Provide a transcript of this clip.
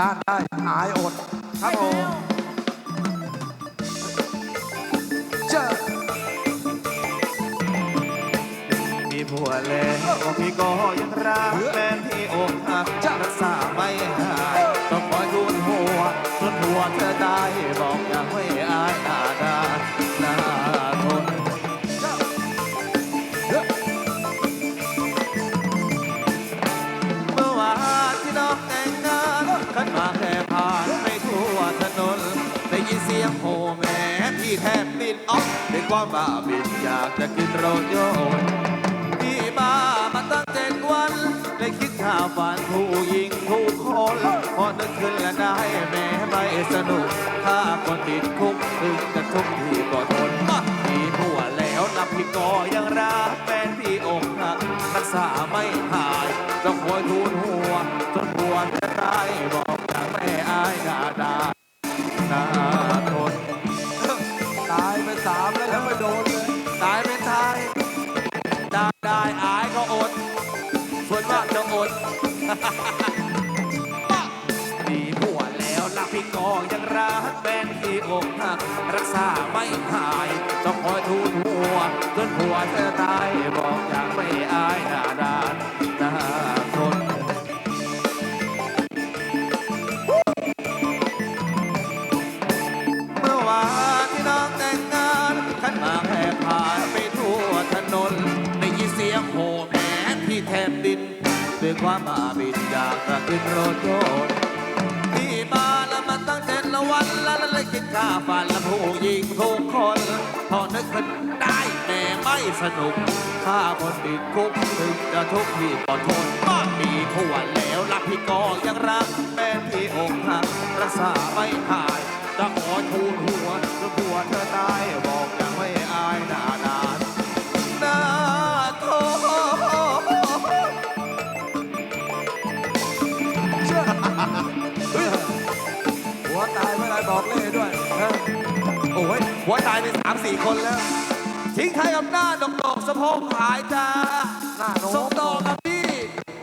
ด้านได้อายอดครับผมเจอมีผัวแล้วพี่ก็ยังรักแฟนที่อกหักจะรักษาไม่หายต้องคอยทูนหัวจนหัวเธอได้บอกอยากไม่อายห ม่พี่แทบบินออกด้วยความบ้าบินอยากจะขึ้นรถยนต์พี่บ้ามาตั้งเจ็ดวัน ได้คิดข่าวฝันผู้หญิงทุกคนพอนึกขึ้นแล้วได้แม่ไม่สนุก ถ้าคนติดคุกถึงจะทุกข์พี่ก็ทนมาพี่ผัวแล้วนับพี่ก็ยังรักแฟนพี่อกหักรักษาไม่หายต้องคอยทูนหัวจนหัวจะตายบอกอยากไม่อายหน้าดา สามแล้วยังไม่โดนเลยตายเป็นไทยได้ได้อายก็อดส่วนมากจะอดมีผัวแล้วรักพี่ก็ยังรักแฟนที่อกหักรักษาไม่หายต้องคอยทูลหัวจนผัวจะตาย ดินด้วยความอาบินอยากจะขึ้นรถยนต์ที่มาแล้วมันตั้งเจ็ดละวันแล้วเลยคิดค่าฝันและผู้หญิงทุกคน พอนึกขึ้นได้แม่ไม่สนุกถ้าคนติดคุกถึงจะทุกข์พี่ก็ทนบ้ามีผัวแล้วรักพี่ก็ยังรัก แม่พี่อกหักรักษาไม่หายจะขอทูลหัวจะผัวเธอายไปสามสี่คนแล้ว ทิ้งใครกับหน้าดอกดอกๆสะโพกหายจ้าหน้าโน้มส่งต่อกับพี่